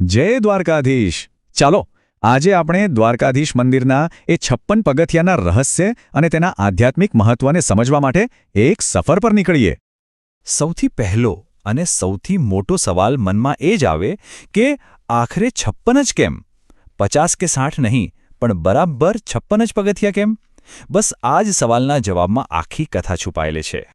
જય દ્વારકાધીશ. ચાલો, આજે આપણે દ્વારકાધીશ મંદિરના એ છપ્પન પગથિયાના રહસ્ય અને તેના આધ્યાત્મિક મહત્વને સમજવા માટે એક સફર પર નીકળીએ. સૌથી પહેલો અને સૌથી મોટો સવાલ મનમાં એ જ આવે કે આખરે છપ્પન જ કેમ? પચાસ કે સાઠ નહીં, પણ બરાબર છપ્પન જ પગથિયા કેમ? બસ આ જ સવાલના જવાબમાં આખી કથા છુપાયેલી છે.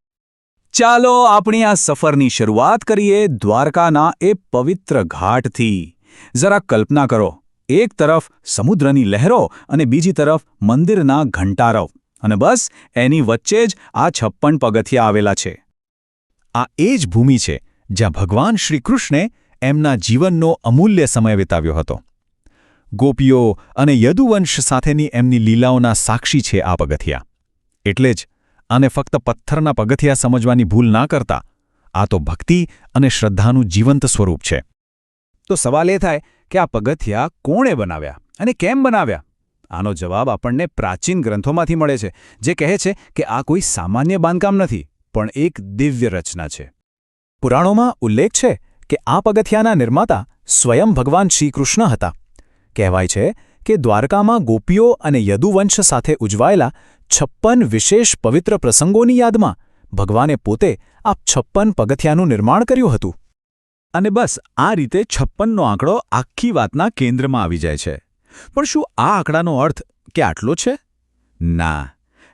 ચાલો, આપણી આ સફરની શરૂઆત કરીએ દ્વારકાના એ પવિત્ર ઘાટથી. જરા કલ્પના કરો, એક તરફ સમુદ્રની લહેરો અને બીજી તરફ મંદિરના ઘંટારવ. અને બસ, એની વચ્ચે જ આ છપ્પન પગથિયા આવેલા છે. આ એ જ ભૂમિ છે, જ્યાં ભગવાન શ્રીકૃષ્ણે એમના જીવનનો અમૂલ્ય સમય વિતાવ્યો હતો. ગોપીઓ અને યદુવંશ સાથેની એમની લીલાઓના સાક્ષી છે આ પગથિયા. એટલે જ, આને ફક્ત પથ્થરના પગથિયા સમજવાની ભૂલ ના કરતા, આ તો ભક્તિ અને શ્રદ્ધાનું જીવંત સ્વરૂપ છે. તો સવાલ એ થાય કે આ પગથિયા કોણે બનાવ્યા અને કેમ બનાવ્યા? આનો જવાબ આપણને પ્રાચીન ગ્રંથોમાંથી મળે છે, જે કહે છે કે આ કોઈ સામાન્ય બાંધકામ નથી, પણ એક દિવ્ય રચના છે. પુરાણોમાં ઉલ્લેખ છે કે આ પગથિયાના નિર્માતા સ્વયં ભગવાન શ્રીકૃષ્ણ હતા. કહેવાય છે કે દ્વારકામાં ગોપીઓ અને યદુવંશ સાથે ઉજવાયેલા છપ્પન વિશેષ પવિત્ર પ્રસંગોની યાદમાં ભગવાને પોતે આ છપ્પન પગથિયાનું નિર્માણ કર્યું હતું. અને બસ આ રીતે છપ્પનનો આંકડો આખી વાતના કેન્દ્રમાં આવી જાય છે. પણ શું આ આંકડાનો અર્થ કે આટલો છે? ના.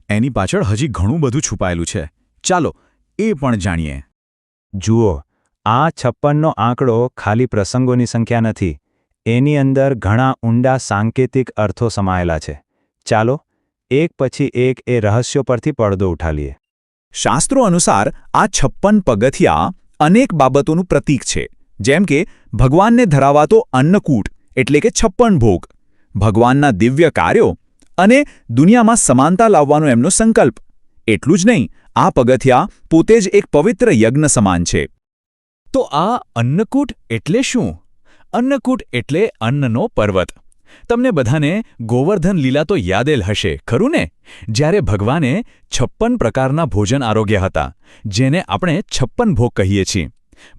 એની પાછળ હજી ઘણું બધું છુપાયેલું છે. ચાલો એ પણ જાણીએ. જુઓ આ છપ્પનનો આંકડો ખાલી પ્રસંગોની સંખ્યા નથી એની અંદર ઘણા ઊંડા સાંકેતિક અર્થો સમાયેલા છે. ચાલો એક પછી એક એ રહસ્યો પરથી પડદો ઉઠાલીએ. શાસ્ત્રો અનુસાર આ છપ્પન પગથિયા અનેક બાબતોનું પ્રતીક છે. જેમ કે, ભગવાનને ધરાવાતો અન્નકૂટ એટલે કે છપ્પન ભોગ, ભગવાનના દિવ્ય કાર્યો અને દુનિયામાં સમાનતા લાવવાનો એમનો સંકલ્પ. એટલું જ નહીં, આ પગથિયા પોતે જ એક પવિત્ર યજ્ઞ સમાન છે. તો આ અન્નકૂટ એટલે શું? અન્નકૂટ એટલે અન્નનો પર્વત. તમને બધાને ગોવર્ધન લીલા તો યાદેલ હશે, ખરું ને? જ્યારે ભગવાને છપ્પન પ્રકારના ભોજન આરોગ્ય હતા, જેને આપણે છપ્પન ભોગ કહીએ છીએ.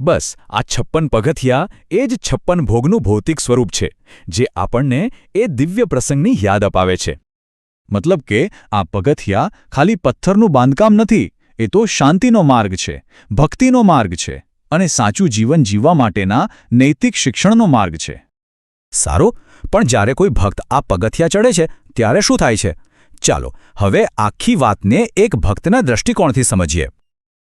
બસ, આ છપ્પન પગથિયા એ જ છપ્પન ભોગનું ભૌતિક સ્વરૂપ છે, જે આપણને એ દિવ્ય પ્રસંગની યાદ અપાવે છે. મતલબ કે આ પગથિયા ખાલી પથ્થરનું બાંધકામ નથી, એ તો શાંતિનો માર્ગ છે, ભક્તિનો માર્ગ છે, અને સાચું જીવન જીવવા માટેના નૈતિક શિક્ષણનો માર્ગ છે. સારું? પણ જ્યારે કોઈ ભક્ત આ પગથિયા ચડે છે, ત્યારે શું થાય છે? ચાલો, હવે આખી વાતને એક ભક્તના દૃષ્ટિકોણથી સમજીએ.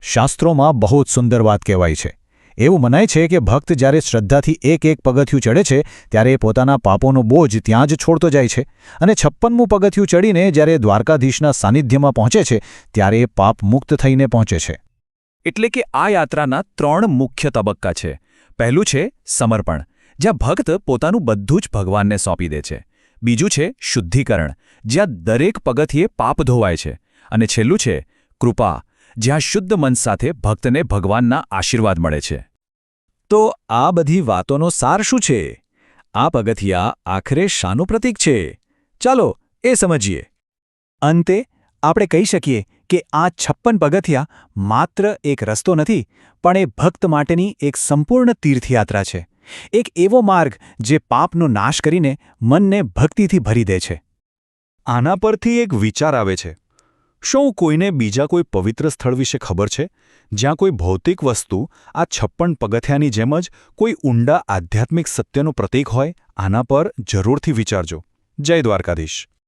શાસ્ત્રોમાં બહુ જ સુંદર વાત કહેવાય છે. એવું મનાય છે કે ભક્ત જ્યારે શ્રદ્ધાથી એક એક પગથિયું ચડે છે, ત્યારે એ પોતાના પાપોનો બોજ ત્યાં જ છોડતો જાય છે અને છપ્પનમું પગથિયું ચડીને જ્યારે દ્વારકાધીશના સાનિધ્યમાં પહોંચે છે, ત્યારે એ પાપ મુક્ત થઈને પહોંચે છે. એટલે કે આ યાત્રાના ત્રણ મુખ્ય તબક્કા છે. પહેલું છે સમર્પણ. જ્યાં ભક્ત પોતાનું બધું જ ભગવાનને સોંપી દે છે. બીજું છે શુદ્ધિકરણ, જ્યાં દરેક પગથિયે પાપ ધોવાય છે. અને છેલ્લું છે કૃપા, જ્યાં શુદ્ધ મન સાથે ભક્તને ભગવાનના આશીર્વાદ મળે છે. તો આ બધી વાતોનો સાર શું છે? આ પગથિયા આખરે શાનું પ્રતીક છે? ચાલો એ સમજીએ. અંતે આપણે કહી શકીએ કે આ છપ્પન પગથિયા માત્ર એક રસ્તો નથી, પણ એ ભક્ત માટેની એક સંપૂર્ણ તીર્થયાત્રા છે. એક એવો માર્ગ જે પાપનો નાશ કરીને મનને ભક્તિથી ભરી દે છે. આના પરથી એક વિચાર આવે છે. શું કોઈને બીજા કોઈ પવિત્ર સ્થળ વિશે ખબર છે? જ્યાં કોઈ ભૌતિક વસ્તુ, આ છપ્પન પગથિયાની જેમ જ કોઈ ઊંડા આધ્યાત્મિક સત્યનું પ્રતીક હોય, આના પર જરૂરથી વિચારજો. જય દ્વારકાધીશ.